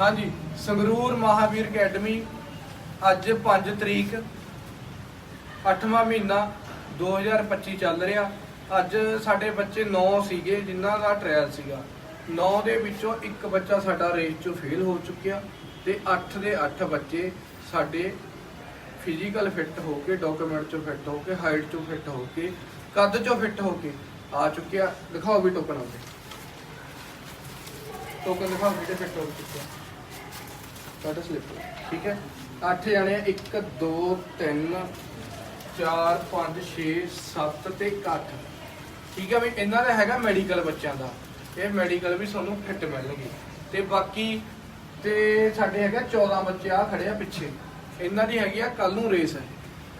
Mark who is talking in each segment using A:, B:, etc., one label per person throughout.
A: ਹਾਂਜੀ, ਸੰਗਰੂਰ ਮਹਾਵੀਰ ਅਕੈਡਮੀ ਅੱਜ 5 ਤਰੀਕ 8ਵਾਂ ਮਹੀਨਾ 2025 ਚੱਲ ਰਿਹਾ। ਅੱਜ ਸਾਡੇ ਬੱਚੇ 9 ਸੀਗੇ, ਜਿਨ੍ਹਾਂ ਦਾ ਟ੍ਰਾਇਲ ਸੀਗਾ। 9 ਦੇ ਵਿੱਚੋਂ ਇੱਕ ਬੱਚਾ ਸਾਡਾ ਰੇਸ 'ਚੋਂ ਫੇਲ ਹੋ ਚੁੱਕਿਆ ਤੇ 8 ਦੇ 8 ਬੱਚੇ ਸਾਡੇ ਫਿਜ਼ੀਕਲ ਫਿੱਟ ਹੋ ਕੇ ਡਾਕੂਮੈਂਟ 'ਚੋਂ ਫਿੱਟ ਹੋ ਕੇ ਹਾਈਟ 'ਚੋਂ ਫਿੱਟ ਹੋ ਕੇ, ਕੱਦ 'ਚੋਂ ਫਿੱਟ ਹੋ ਕੇ ਆ ਚੁੱਕਿਆ। ਦਿਖਾਓ ਵੀ ਟੋਕਨ ਆਉਂਦੇ। ਟੋਕਨ ਦਿਖਾਓ ਜਿਹੜੇ ਫਿੱਟ ਹੋ ਚੁੱਕਿਆ। ਸਾਡਾ ਸਲਿੱਪ ਠੀਕ ਹੈ? 8 ਜਣੇ 1 2 3 4 5 6 7 ਤੇ 8 ਠੀਕ ਹੈ ਵੀ ਇਹਨਾਂ ਦਾ ਹੈਗਾ ਮੈਡੀਕਲ ਬੱਚਿਆਂ ਦਾ। ਇਹ ਮੈਡੀਕਲ ਵੀ ਤੁਹਾਨੂੰ ਫਿੱਟ ਮਿਲਣਗੇ। ਤੇ ਬਾਕੀ ਤੇ ਸਾਡੇ ਹੈਗਾ 14 ਬੱਚੇ ਆ ਖੜੇ ਆ ਪਿੱਛੇ। ਇਹਨਾਂ ਦੀ ਹੈਗੀ ਆ ਕੱਲ ਨੂੰ ਰੇਸ ਹੈ।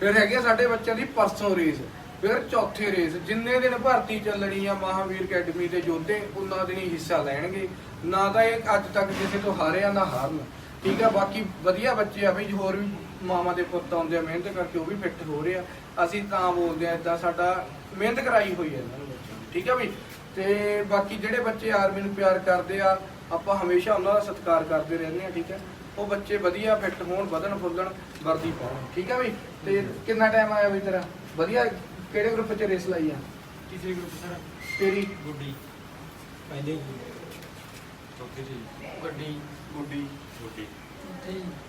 A: ਫਿਰ ਹੈਗੀ ਆ ਸਾਡੇ ਬੱਚਿਆਂ ਦੀ ਪਰਸੋਂ ਰੇਸ ਫਿਰ ਚੌਥੇ ਰੇਸ ਜਿੰਨੇ ਦਿਨ ਭਰਤੀ ਚੱਲਣੀ ਆ ਮਹਾਵੀਰ ਅਕੈਡਮੀ ਦੇ ਯੋਧੇ ਉਹਨਾਂ ਦਿਨ ਹੀ ਹਿੱਸਾ ਲੈਣਗੇ। ਨਾ ਤਾਂ ਇਹ ਅੱਜ ਤੱਕ ਕਿਸੇ ਤੋਂ ਹਾਰਿਆ, ਨਾ ਹਾਰਨ। ਠੀਕ ਆ ਬਾਕੀ ਵਧੀਆ ਬੱਚੇ ਆ ਬਈ ਹੋਰ ਵੀ ਮਾਮਾ ਦੇ ਪੁੱਤ ਆਉਂਦੇ ਆ ਮਿਹਨਤ ਕਰਕੇ ਉਹ ਵੀ ਫਿੱਟ ਹੋ ਰਹੇ ਆ। ਅਸੀਂ ਤਾਂ ਬੋਲਦੇ ਆ ਇਦਾਂ ਸਾਡਾ ਮਿਹਨਤ ਕਰਾਈ ਹੋਈ ਹੈ ਇਹਨਾਂ ਨੂੰ ਬੱਚਿਆਂ ਨੂੰ ਠੀਕ ਆ ਬਈ? ਤੇ ਬਾਕੀ ਜਿਹੜੇ ਬੱਚੇ ਆਰਮੀ ਨੂੰ ਪਿਆਰ ਕਰਦੇ ਆ ਆਪਾਂ ਹਮੇਸ਼ਾ ਉਹਨਾਂ ਦਾ ਸਤਿਕਾਰ ਕਰਦੇ ਰਹਿੰਦੇ ਆ ਠੀਕ ਹੈ ਉਹ ਬੱਚੇ ਵਧੀਆ ਫਿੱਟ ਹੋਣ ਵਧਣ ਫੁੱਲਣ ਵਰਦੀ ਪਾਉਣ ਠੀਕ ਹੈ ਬਈ? ਤੇ ਕਿੰਨਾ ਟਾਈਮ ਆਇਆ ਬਈ ਤੇਰਾ? ਵਧੀਆ ਕਿਹੜੇ ਗਰੁੱਪ 'ਚ ਰੇਸ ਲਾਈ ਆ?
B: ਤੀਸਰੇ ਗਰੁੱਪ ਸਰ।
A: ਤੇਰੀ?
B: ਗੁੱਡੀ। ਪਹਿਲੇ ਚੌਥੇ ਜੀ।
A: ਗੱਡੀ। ਗੁੱਡੀ।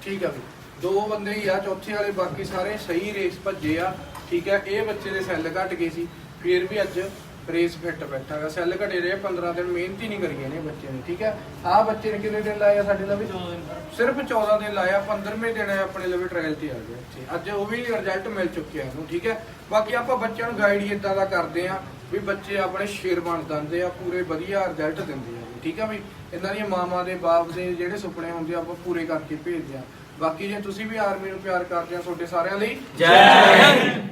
A: ਠੀਕ ਆ ਵੀ ਦੋ ਬੰਦੇ ਹੀ ਆ ਚੌਥੇ ਵਾਲੇ ਬਾਕੀ ਸਾਰੇ ਸਹੀ ਰੇਸ ਭੱਜੇ ਆ। ਠੀਕ ਹੈ ਇਹ ਬੱਚੇ ਦੇ ਸੈੱਲ ਘਟ ਗਏ ਸੀ। ਫਿਰ ਵੀ ਅੱਜ ਰੇਸ ਫਿੱਟ ਬੈਠਾਗਾ ਸੈੱਲ ਘਟੇ ਰਹੇ 15 ਦਿਨ ਮਿਹਨਤ ਹੀ ਨਹੀਂ ਕਰੀ ਨੇ ਬੱਚੇ ਨੇ ਠੀਕ ਹੈ? ਆਹ ਬੱਚੇ ਨੇ ਕਿੰਨੇ ਦਿਨ ਲਾਇਆ ਸਾਡੇ ਲਈ?
B: 14 ਦਿਨ ਸਰ।
A: ਸਿਰਫ 14 ਦਿਨ ਲਾਇਆ 15ਵੇਂ ਦਿਨ ਆਪਣੇ ਲਈ ਟ੍ਰਾਇਲ ਤੇ ਆ ਗਿਆ ਇੱਥੇ ਅੱਜ ਉਹ ਵੀ ਰਿਜ਼ਲਟ ਮਿਲ ਚੁੱਕਿਆ ਇਹਨੂੰ ਠੀਕ ਹੈ? ਬਾਕੀ ਆਪਾਂ ਬੱਚਿਆਂ ਨੂੰ ਗਾਈਡ ਹੀ ਇਦਾਂ ਦਾ ਕਰਦੇ ਆ ਵੀ ਬੱਚੇ ਆਪਣੇ ਸ਼ੇਰ ਬਣ ਜਾਂਦੇ ਆ ਪੂਰੇ ਵਧੀਆ ਰਿਜ਼ਲਟ ਦਿੰਦੇ ਆ ਠੀਕ ਆ ਵੀ? ਇਹਨਾਂ ਦੀਆਂ ਮਾਵਾਂ ਦੇ ਬਾਪ ਦੇ ਜਿਹੜੇ ਸੁਪਨੇ ਹੁੰਦੇ ਆ ਆਪਾਂ ਪੂਰੇ ਕਰਕੇ ਭੇਜਦੇ ਆ ਬਾਕੀ ਜੇ ਤੁਸੀਂ ਵੀ ਆਰਮੀ ਨੂੰ ਪਿਆਰ ਕਰਦੇ ਆ ਤੁਹਾਡੇ ਸਾਰਿਆਂ ਲਈ
B: ਜੈ ਹਿੰਦ!